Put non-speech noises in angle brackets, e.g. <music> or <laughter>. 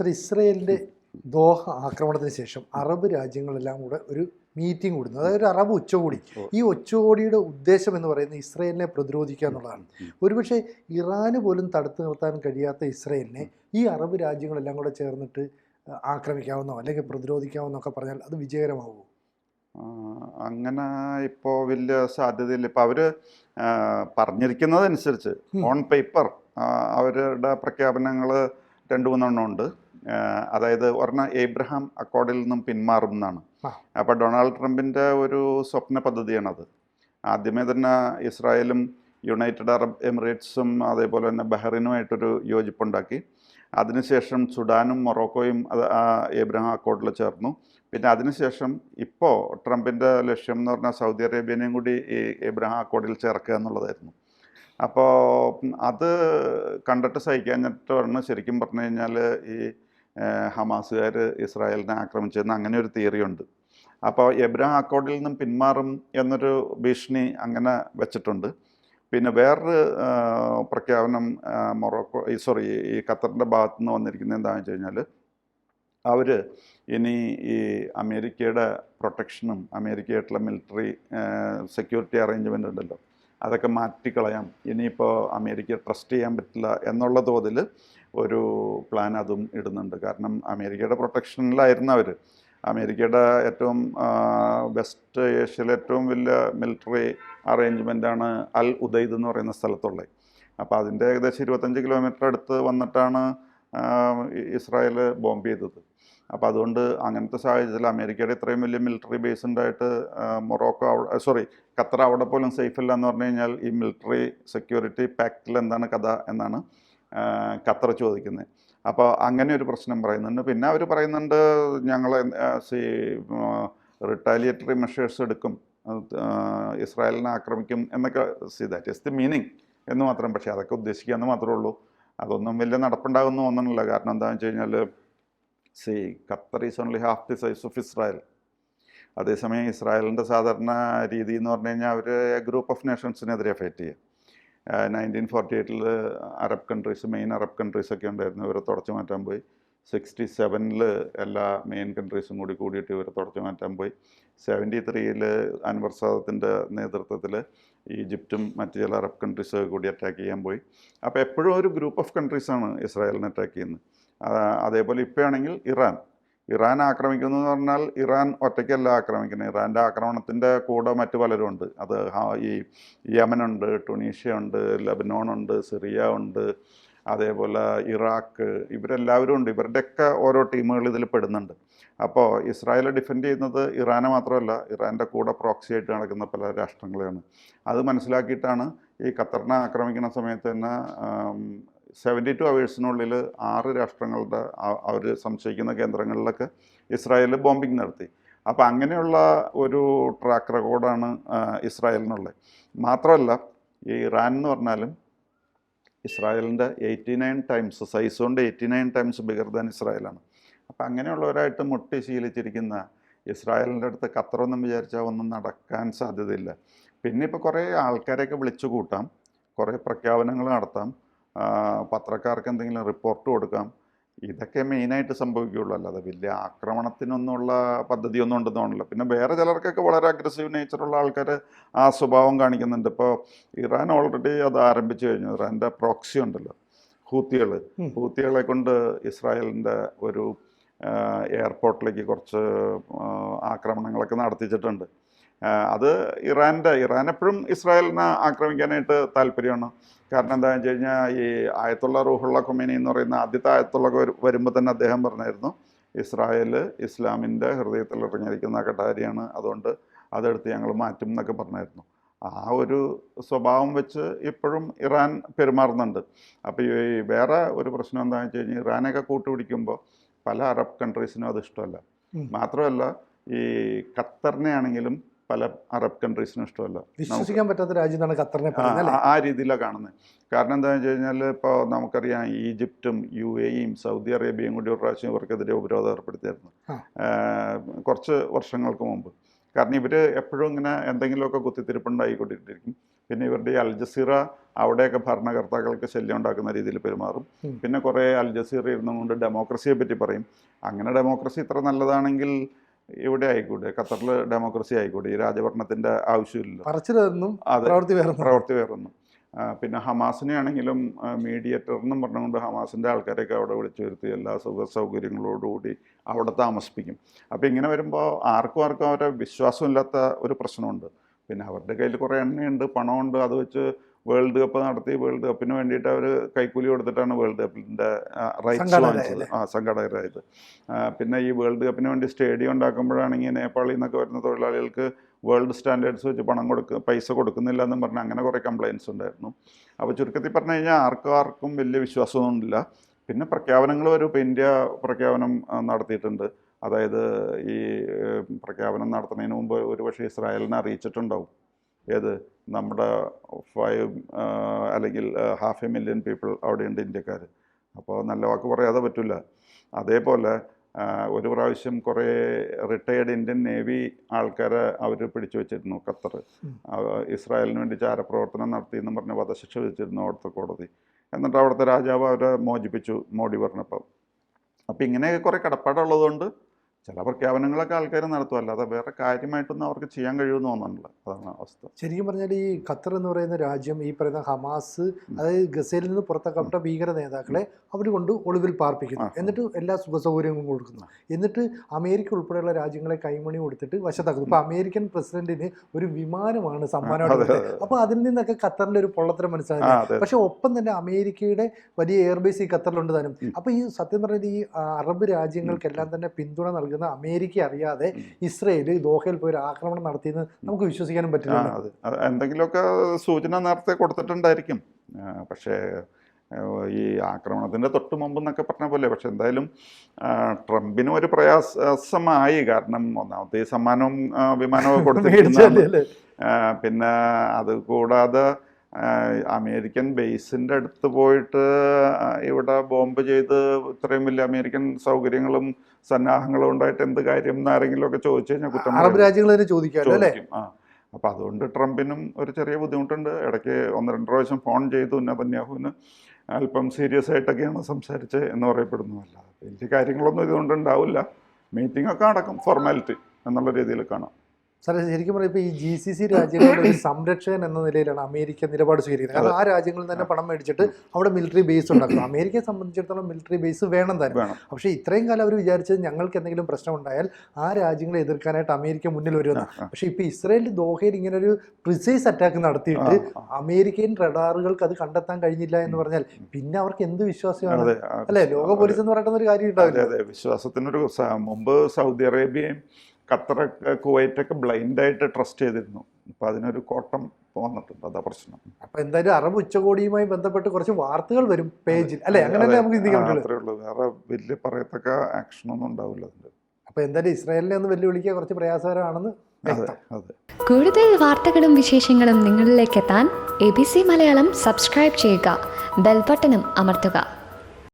Sir ഇസ്രയേലിന്റെ Doha ആക്രമണത്തിന് ശേഷം അറബ് രാജ്യങ്ങളെല്ലാം കൂടെ ഒരു മീറ്റിംഗ് കൂടുന്നു. അതായത് ഒരു അറബ് ഉച്ചകോടി ഈ ഉച്ചകോടിയുടെ ഉദ്ദേശം എന്ന് പറയുന്നത് ഇസ്രയേലിനെ പ്രതിരോധിക്കുക എന്നുള്ളതാണ്. ഒരുപക്ഷെ ഇറാന് പോലും തടുത്തു നിർത്താൻ കഴിയാത്ത ഇസ്രയേലിനെ ഈ അറബ് രാജ്യങ്ങളെല്ലാം കൂടെ ചേർന്നിട്ട് ആക്രമിക്കാവുന്നോ അല്ലെങ്കിൽ പ്രതിരോധിക്കാവുന്നോ ഒക്കെ പറഞ്ഞാൽ അത് വിജയകരമാവുമോ? അങ്ങനെ ഇപ്പോൾ വലിയ സാധ്യതയില്ല. ഇപ്പോൾ അവർ പറഞ്ഞിരിക്കുന്നതനുസരിച്ച് ഓൺ പേപ്പർ അവരുടെ പ്രഖ്യാപനങ്ങൾ രണ്ട് മൂന്നെണ്ണം ഉണ്ട്. അതായത് ഒരെണ്ണം എബ്രഹാം അക്കോർഡിൽ നിന്നും പിന്മാറും എന്നാണ്. അപ്പോൾ ഡൊണാൾഡ് ട്രംപിന്റെ ഒരു സ്വപ്ന പദ്ധതിയാണത്. ആദ്യമേ തന്നെ ഇസ്രായേലും യുണൈറ്റഡ് അറബ് എമിറേറ്റ്സും അതേപോലെ തന്നെ ബഹ്റിനുമായിട്ടൊരു യോജിപ്പുണ്ടാക്കി. അതിനുശേഷം സുഡാനും മൊറോക്കോയും അത് ആ ഏബ്രഹാം അക്കോർഡിൽ ചേർന്നു. പിന്നെ അതിനുശേഷം ഇപ്പോൾ ട്രംപിന്റെ ലക്ഷ്യം എന്ന് പറഞ്ഞാൽ സൗദി അറേബ്യനെയും കൂടി ഈ ഏബ്രഹാം അക്കോർഡിൽ ചേർക്കുക എന്നുള്ളതായിരുന്നു. അപ്പോൾ അത് കണ്ടിട്ട് സഹിക്കാഞ്ഞിട്ട് പറഞ്ഞ് ശരിക്കും പറഞ്ഞു കഴിഞ്ഞാൽ ഈ ഹമാസുകാർ ഇസ്രായേലിനെ ആക്രമിച്ചതെന്ന് അങ്ങനെ ഒരു തിയറി ഉണ്ട്. അപ്പോൾ എബ്രഹാം അക്കോർഡിൽ നിന്നും പിന്മാറും എന്നൊരു ഭീഷണി അങ്ങനെ വെച്ചിട്ടുണ്ട്. പിന്നെ വേറൊരു പ്രഖ്യാപനം മൊറോക്കോ സോറി ഈ ഖത്തറിന്റെ ഭാഗത്തു നിന്ന് വന്നിരിക്കുന്നത് എന്താണെന്ന് വെച്ച് കഴിഞ്ഞാൽ അവർ ഇനി ഈ അമേരിക്കയുടെ പ്രൊട്ടക്ഷനും അമേരിക്കയായിട്ടുള്ള മിലിറ്ററി സെക്യൂരിറ്റി അറേഞ്ച്മെന്റ് ഉണ്ടല്ലോ അതൊക്കെ മാറ്റിക്കളയാം. ഇനിയിപ്പോൾ അമേരിക്ക ട്രസ്റ്റ് ചെയ്യാൻ പറ്റില്ല എന്നുള്ള തോതിൽ ഒരു പ്ലാൻ അതും ഇടുന്നുണ്ട്. കാരണം അമേരിക്കയുടെ പ്രൊട്ടക്ഷനിലായിരുന്നു അവർ അമേരിക്കയുടെ ഏറ്റവും വെസ്റ്റ് ഏഷ്യയിലെ ഏറ്റവും വലിയ മിലിറ്ററി അറേഞ്ച്മെന്റാണ് അൽ ഉദൈദ് എന്ന് പറയുന്ന സ്ഥലത്തുള്ളത്. അപ്പോൾ അതിന്റെ ഏകദേശം ഇരുപത്തഞ്ച് കിലോമീറ്റർ അടുത്ത് വന്നിട്ടാണ് ഇസ്രായേൽ ബോംബ് ചെയ്തത്. അപ്പോൾ അതുകൊണ്ട് അങ്ങനത്തെ സാഹചര്യത്തിൽ അമേരിക്കയുടെ ഇത്രയും വലിയ മിലിറ്ററി ബേസ് ഉണ്ടായിട്ട് മൊറോക്കോ അവിടെ സോറി ഖത്തർ അവിടെ പോലും സേഫ് അല്ല എന്ന് പറഞ്ഞു കഴിഞ്ഞാൽ ഈ മിലിറ്ററി സെക്യൂരിറ്റി പാക്റ്റിൽ എന്താണ് കഥ എന്നാണ് ഖത്തർ ചോദിക്കുന്നത് അപ്പോൾ അങ്ങനെ ഒരു പ്രശ്നം പറയുന്നുണ്ട്. പിന്നെ അവർ പറയുന്നുണ്ട് ഞങ്ങൾ റിട്ടാലിയേറ്ററി മെഷേഴ്സ് എടുക്കും. ഇസ്രായേലിനെ ആക്രമിക്കും എന്നൊക്കെ see that is the meaning എന്ന് മാത്രം. പക്ഷേ അതൊക്കെ ഉദ്ദേശിക്കാമെന്ന് മാത്രമേ ഉള്ളൂ. അതൊന്നും വലിയ നടപ്പുണ്ടാകുമെന്ന് തോന്നണില്ല. കാരണം എന്താണെന്ന് വെച്ച് കഴിഞ്ഞാൽ see Qatar is only half the size of Israel അതേസമയം ഇസ്രായേലിന്റെ സാധാരണ രീതി എന്ന് പറഞ്ഞു കഴിഞ്ഞാൽ അവർ ഗ്രൂപ്പ് ഓഫ് നേഷൻസിനെതിരെ ഫൈറ്റ് ചെയ്യുക. Nineteen forty എയ്റ്റിൽ Arab countries main Arab countries ഒക്കെ ഉണ്ടായിരുന്നു. ഇവരെ തുടച്ചു മാറ്റാൻ പോയി. സിക്സ്റ്റി സെവനിൽ എല്ലാ മെയിൻ കൺട്രീസും കൂടി കൂടിയിട്ട് ഇവരെ തുടച്ചു മാറ്റാൻ പോയി. സെവന്റി ത്രീയിൽ അൻവർ സാദത്തിന്റെ നേതൃത്വത്തിൽ ഈജിപ്തും മറ്റ് ചില അറബ് കൺട്രീസ് കൂടി അറ്റാക്ക് ചെയ്യാൻ പോയി. അപ്പോൾ എപ്പോഴും ഒരു ഗ്രൂപ്പ് ഓഫ് കൺട്രീസാണ് ഇസ്രായേലിനെ അറ്റാക്ക് ചെയ്യുന്നത്. അതേപോലെ ഇപ്പോഴാണെങ്കിൽ ഇറാൻ. ഇറാൻ ആക്രമിക്കുന്നു എന്ന് പറഞ്ഞാൽ ഇറാൻ ഒറ്റയ്ക്കല്ല ആക്രമിക്കുന്നത്. ഇറാന്റെ ആക്രമണത്തിന്റെ കൂടെ മറ്റു പലരും ഉണ്ട്. അത് ഈ യമനുണ്ട് ടുണീഷ്യ ഉണ്ട് ലബനോൺ ഉണ്ട് സിറിയ ഉണ്ട് അതേപോലെ ഇറാഖ് ഇവരെല്ലാവരും ഉണ്ട്. ഇവരുടെയൊക്കെ ഓരോ ടീമുകൾ ഇതിൽ പെടുന്നുണ്ട്. അപ്പോൾ ഇസ്രായേൽ ഡിഫെൻഡ് ചെയ്യുന്നത് ഇറാനെ മാത്രമല്ല ഇറാന്റെ കൂടെ പ്രോക്സി ആയിട്ട് നടക്കുന്ന പല രാഷ്ട്രങ്ങളെയാണ്. അത് മനസ്സിലാക്കിയിട്ടാണ് ഈ ഖത്തറിനെ ആക്രമിക്കുന്ന സമയത്ത് തന്നെ സെവന്റി ടു അവേഴ്സിനുള്ളിൽ ആറ് രാഷ്ട്രങ്ങളുടെ അവർ സംശയിക്കുന്ന കേന്ദ്രങ്ങളിലൊക്കെ ഇസ്രായേൽ ബോംബിംഗ് നടത്തി. അപ്പോൾ അങ്ങനെയുള്ള ഒരു ട്രാക്ക് റെക്കോർഡാണ് ഇസ്രായേലിനുള്ളത്. മാത്രമല്ല ഈ ഇറാൻ എന്ന് പറഞ്ഞാലും ഇസ്രായേലിന്റെ എയ്റ്റി നയൻ ടൈംസ് സൈസ് കൊണ്ട് eighty nine times bigger than ഇസ്രായേലാണ്. അപ്പോൾ അങ്ങനെയുള്ളവരായിട്ട് മുട്ടി ശീലിച്ചിരിക്കുന്ന ഇസ്രായേലിന്റെ അടുത്ത് ഖത്തറൊന്നും വിചാരിച്ചാൽ ഒന്നും നടക്കാൻ സാധ്യതയില്ല. പിന്നെ ഇപ്പോൾ കുറേ ആൾക്കാരെയൊക്കെ വിളിച്ചു കൂട്ടാം കുറേ പ്രഖ്യാപനങ്ങൾ നടത്താം. പത്രക്കാർക്ക് എന്തെങ്കിലും റിപ്പോർട്ട് കൊടുക്കാം. ഇതൊക്കെ മെയിനായിട്ട് സംഭവിക്കുകയുള്ളൂ. അല്ലാതെ വലിയ ആക്രമണത്തിനൊന്നുള്ള പദ്ധതിയൊന്നും ഉണ്ടെന്ന് തോന്നില്ല പിന്നെ വേറെ ചിലർക്കൊക്കെ വളരെ അഗ്രസീവ് നേച്ചറുള്ള ആൾക്കാർ ആ സ്വഭാവം കാണിക്കുന്നുണ്ട്. ഇപ്പോൾ ഇറാൻ ഓൾറെഡി അത് ആരംഭിച്ചു കഴിഞ്ഞു. ഇറാന്റെ പ്രോക്സി ഉണ്ടല്ലോ. ഹൂത്തികൾ. ഹൂത്തികളെ കൊണ്ട് ഇസ്രായേലിന്റെ ഒരു എയർപോർട്ടിലേക്ക് കുറച്ച് ആക്രമണങ്ങളൊക്കെ നടത്തിച്ചിട്ടുണ്ട്. അത് ഇറാന്റെ ഇറാൻ എപ്പോഴും ഇസ്രായേലിനെ ആക്രമിക്കാനായിട്ട് താല്പര്യമാണ്. കാരണം എന്താണെന്ന് വെച്ച് കഴിഞ്ഞാൽ ഈ ആയത്തുള്ള റൂഹുള്ള കൊമേനി എന്ന് പറയുന്ന ആദ്യത്തെ ആയത്തുള്ള വരുമ്പോൾ തന്നെ അദ്ദേഹം പറഞ്ഞായിരുന്നു ഇസ്രായേൽ ഇസ്ലാമിന്റെ ഹൃദയത്തിൽ ഇറങ്ങിയിരിക്കുന്ന കട്ടാരിയാണ് അതുകൊണ്ട് അതെടുത്ത് ഞങ്ങൾ മാറ്റും എന്നൊക്കെ പറഞ്ഞായിരുന്നു. ആ ഒരു സ്വഭാവം വെച്ച് ഇപ്പോഴും ഇറാൻ പെരുമാറുന്നുണ്ട്. അപ്പോൾ ഈ വേറെ ഒരു പ്രശ്നം എന്താണെന്ന് വെച്ച് കഴിഞ്ഞാൽ ഇറാനൊക്കെ കൂട്ടുപിടിക്കുമ്പോൾ പല അറബ് കൺട്രീസിനും അത് ഇഷ്ടമല്ല. മാത്രമല്ല ഈ ഖത്തറിനെ ആണെങ്കിലും പല അറബ് കൺട്രീസിനും ഇഷ്ടമല്ല. വിശ്വസിക്കാൻ പറ്റാത്ത രാജ്യമാണ് എന്നാണ് ഖത്തറിനെ ആ, രീതിയിലാണ് കാണുന്നത് കാരണം എന്താണെന്ന് വെച്ച് കഴിഞ്ഞാൽ ഇപ്പോൾ നമുക്കറിയാം ഈജിപ്തും യു എയും സൗദി അറേബ്യയും കൂടി ഒരു പ്രാവശ്യം ഇവർക്കെതിരെ ഉപരോധം ഏർപ്പെടുത്തിയായിരുന്നു. കുറച്ച് വർഷങ്ങൾക്ക് മുമ്പ്. കാരണം ഇവർ എപ്പോഴും ഇങ്ങനെ എന്തെങ്കിലുമൊക്കെ കുത്തിത്തിരിപ്പുണ്ടായിക്കൊണ്ടിരിക്കും. പിന്നെ ഇവരുടെ ഈ അൽ ജസീറ അവിടെയൊക്കെ ഭരണകർത്താക്കൾക്ക് ശല്യം ഉണ്ടാക്കുന്ന രീതിയിൽ പെരുമാറും. പിന്നെ കുറേ അൽ ജസീറ ഇരുന്നുകൊണ്ട് ഡെമോക്രസിയെ പറ്റി പറയും. അങ്ങനെ ഡെമോക്രസി ഇത്ര നല്ലതാണെങ്കിൽ ഇവിടെ ആയിക്കോട്ടെ ഖത്തറിൽ ഡെമോക്രസി ആയിക്കോട്ടെ ഈ രാജഭരണത്തിന്റെ ആവശ്യമില്ല പ്രവൃത്തി വേറെ പ്രവൃത്തി വേറൊന്നും. പിന്നെ ഹമാസിനെ ആണെങ്കിലും മീഡിയേറ്റർ എന്നും പറഞ്ഞുകൊണ്ട് ഹമാസിന്റെ ആൾക്കാരെയൊക്കെ അവിടെ വിളിച്ചു വരുത്തി എല്ലാ സുഖ സൗകര്യങ്ങളോടുകൂടി അവിടെ താമസിപ്പിക്കും. അപ്പോൾ ഇങ്ങനെ വരുമ്പോൾ ആർക്കും ആർക്കും അവരെ വിശ്വാസമില്ലാത്ത ഒരു പ്രശ്നമുണ്ട്. പിന്നെ അവരുടെ കയ്യിൽ കുറേ എണ്ണയുണ്ട് പണമുണ്ട് അത് വെച്ച് വേൾഡ് കപ്പ് നടത്തി വേൾഡ് കപ്പിന് വേണ്ടിയിട്ട് അവർ കൈക്കൂലി കൊടുത്തിട്ടാണ് വേൾഡ് കപ്പിന്റെ റൈറ്റ്സ് വാങ്ങിച്ചത്. ആ സംഘാടകരായത്. പിന്നെ ഈ വേൾഡ് കപ്പിന് വേണ്ടി സ്റ്റേഡിയം ഉണ്ടാക്കുമ്പോഴാണെങ്കിൽ നേപ്പാളിൽ നിന്നൊക്കെ വരുന്ന തൊഴിലാളികൾക്ക് വേൾഡ് സ്റ്റാൻഡേർഡ്സ് വെച്ച് പണം കൊടുക്കുക പൈസ കൊടുക്കുന്നില്ല എന്നും പറഞ്ഞ് അങ്ങനെ കുറേ കംപ്ലയിൻസ് ഉണ്ടായിരുന്നു. അപ്പോൾ ചുരുക്കത്തിൽ പറഞ്ഞു കഴിഞ്ഞാൽ ആർക്കും ആർക്കും വലിയ വിശ്വാസമൊന്നുമില്ല പിന്നെ പ്രഖ്യാപനങ്ങൾ വരും. ഇപ്പോൾ ഇന്ത്യ പ്രഖ്യാപനം നടത്തിയിട്ടുണ്ട്. അതായത് ഈ പ്രഖ്യാപനം നടത്തുന്നതിന് മുമ്പ് ഒരുപക്ഷെ ഇസ്രായേലിനെ അറിയിച്ചിട്ടുണ്ടാവും. ഏത് നമ്മുടെ ഫൈവ് അല്ലെങ്കിൽ ഹാഫ് എ മില്യൺ പീപ്പിൾ അവിടെയുണ്ട് ഇന്ത്യക്കാർ അപ്പോൾ നല്ല വാക്ക് പറയാതെ പറ്റില്ല അതേപോലെ ഒരു പ്രാവശ്യം കുറേ റിട്ടയേർഡ് ഇന്ത്യൻ നേവി ആൾക്കാരെ അവർ പിടിച്ചു വെച്ചിരുന്നു ഖത്തർ ഇസ്രായേലിന് വേണ്ടി ചാരപ്രവർത്തനം നടത്തി എന്ന് പറഞ്ഞ് വധശിക്ഷ വിധിച്ചിരുന്നു അവിടുത്തെ കോടതി. എന്നിട്ട് അവിടുത്തെ രാജാവ് അവരെ മോചിപ്പിച്ചു മോഡി പറഞ്ഞപ്പം. അപ്പം ഇങ്ങനെയൊക്കെ കുറേ കടപ്പാടുള്ളതുകൊണ്ട് ചില പ്രഖ്യാപനങ്ങളൊക്കെ ആൾക്കാർ നടത്തും. അല്ലാതെ വേറെ കാര്യമായിട്ടൊന്നും അവർക്ക് ചെയ്യാൻ കഴിയുമെന്ന് തോന്നുന്നില്ല അതാണ് അവസ്ഥ. ശരിക്കും പറഞ്ഞാൽ ഈ ഖത്തർ എന്ന് പറയുന്ന രാജ്യം ഈ പറയുന്ന ഹമാസ് അതായത് ഗസയിൽ നിന്ന് പുറത്തേക്കപ്പെട്ട ഭീകര നേതാക്കളെ അവർ കൊണ്ട് ഒളിവിൽ പാർപ്പിക്കുന്നു. എന്നിട്ട് എല്ലാ സുഖ സൗകര്യങ്ങളും കൊടുക്കുന്നു എന്നിട്ട് അമേരിക്ക ഉൾപ്പെടെയുള്ള രാജ്യങ്ങളെ കൈമണി കൊടുത്തിട്ട് വശത്താക്കുന്നു. ഇപ്പൊ അമേരിക്കൻ പ്രസിഡന്റിന് ഒരു വിമാനമാണ് സമ്മാനമായിട്ട് അപ്പോൾ അപ്പൊ അതിൽ നിന്നൊക്കെ ഖത്തറിന്റെ ഒരു പൊള്ളത്തരം മനസ്സിലാക്കി പക്ഷെ ഒപ്പം തന്നെ അമേരിക്കയുടെ വലിയ എയർബേസ് ഈ ഖത്തറിലുണ്ട് താനും. ഉം. അപ്പൊ ഈ സത്യം പറഞ്ഞാൽ ഈ അറബ് രാജ്യങ്ങൾക്കെല്ലാം തന്നെ പിന്തുണ നൽകുന്ന അമേരിക്ക അറിയാതെ. ഇസ്രയേൽ ദോഹയിൽ പോയി ഒരു ആക്രമണം നടത്തിയെന്ന് നമുക്ക് വിശ്വസിക്കാനും പറ്റില്ല അത് എന്തെങ്കിലുമൊക്കെ സൂചന നേരത്തെ കൊടുത്തിട്ടുണ്ടായിരിക്കും. പക്ഷേ ഈ ആക്രമണത്തിന്റെ തൊട്ട് മുമ്പ് എന്നൊക്കെ പറഞ്ഞ പോലെ പക്ഷെ എന്തായാലും ട്രംപിനും ഒരു പ്രയാസമായി. കാരണം ഒന്നാമത്തെ ഈ സമ്മാനവും വിമാനവും? <laughs> ആ, പിന്നെ അത് കൂടാതെ അമേരിക്കൻ ബേസിന്റെ അടുത്ത് പോയിട്ട് ഇവിടെ ബോംബ് ചെയ്ത് ഇത്രയും വലിയ അമേരിക്കൻ സൗകര്യങ്ങളും സന്നാഹങ്ങളും ഉണ്ടായിട്ട് എന്ത് കാര്യം എന്ന് ആരെങ്കിലും ഒക്കെ ചോദിച്ചു കഴിഞ്ഞാൽ കുറ്റം അറബ്. രാജ്യങ്ങൾ തന്നെ ചോദിക്കാം ആ. അപ്പം അതുകൊണ്ട് ട്രംപിനും ഒരു ചെറിയ ബുദ്ധിമുട്ടുണ്ട്. ഇടയ്ക്ക് ഒന്ന് രണ്ട് പ്രാവശ്യം ഫോൺ ചെയ്തു നെതന്യാഹുവിന് അല്പം സീരിയസ് ആയിട്ടൊക്കെയാണ് സംസാരിച്ച് എന്ന് പറയപ്പെടുന്നു. അല്ലാതെ വലിയ കാര്യങ്ങളൊന്നും ഇതുകൊണ്ട് ഉണ്ടാവില്ല. മീറ്റിംഗ് ഒക്കെ നടക്കും ഫോർമാലിറ്റി എന്നുള്ള രീതിയിൽ കാണാം. സാറേ ശരിക്കും പറയുമ്പോൾ ഇപ്പോൾ ഈ ജി സി സി രാജ്യങ്ങളുടെ ഒരു സംരക്ഷകൻ എന്ന നിലയിലാണ് അമേരിക്ക നിലപാട് സ്വീകരിക്കുന്നത്. കാരണം ആ രാജ്യങ്ങളിൽ തന്നെ പണം മേടിച്ചിട്ട് അവിടെ മിലിറ്ററി ബേസ് ഉണ്ടാക്കും അമേരിക്കയെ സംബന്ധിച്ചിടത്തോളം മിലിറ്ററി ബേസ് വേണം തന്നെ. പക്ഷേ ഇത്രയും കാലം അവർ വിചാരിച്ചത് ഞങ്ങൾക്ക് എന്തെങ്കിലും പ്രശ്നം ഉണ്ടായാൽ ആ രാജ്യങ്ങളെ എതിർക്കാനായിട്ട് അമേരിക്ക മുന്നിൽ വരുമെന്ന്. പക്ഷേ ഇപ്പോൾ ഇസ്രയേൽ ദോഹയിൽ ഇങ്ങനെ ഒരു പ്രിസൈസ് അറ്റാക്ക് നടത്തിയിട്ട് അമേരിക്കൻ റഡാറുകൾക്ക് അത് കണ്ടെത്താൻ കഴിഞ്ഞില്ല എന്ന് പറഞ്ഞാൽ പിന്നെ അവർക്ക് എന്ത് വിശ്വാസമാണ്? അല്ലേ? ലോക പോലീസ് എന്ന് പറയുന്ന ഒരു കാര്യം ഉണ്ടാവില്ല. അതെ. വിശ്വാസത്തിനൊരു മുമ്പ് സൗദി അറേബ്യയും ഖത്തറൊക്കെ കുവൈറ്റൊക്കെ ബ്ലൈൻഡായിട്ട് ട്രസ്റ്റ് ചെയ്തിരുന്നു. അപ്പം അതിനൊരു കോട്ടം വന്നിട്ടുണ്ട്. അതാ പ്രശ്നം. അപ്പൊ എന്തായാലും അറബ് ഉച്ചകോടിയുമായി ബന്ധപ്പെട്ട് കുറച്ച് വാർത്തകൾ വരും പേജിൽ. അല്ലേ? അങ്ങനെ നമുക്ക് ഉള്ളൂ. വേറെ വലിയ പറയത്തക്ക ആക്ഷനൊന്നും ഉണ്ടാവില്ല അതിന്റെ. അപ്പൊ എന്തായാലും ഇസ്രായേലിനെ ഒന്ന് വെല്ലുവിളിക്കുക കുറച്ച് പ്രയാസകരമാണെന്ന് കൂടുതൽ വാർത്തകളും വിശേഷങ്ങളും നിങ്ങളിലേക്ക് എത്താൻ A B C Malayalam subscribe ചെയ്യുക. ബെൽബട്ടനും അമർത്തുക.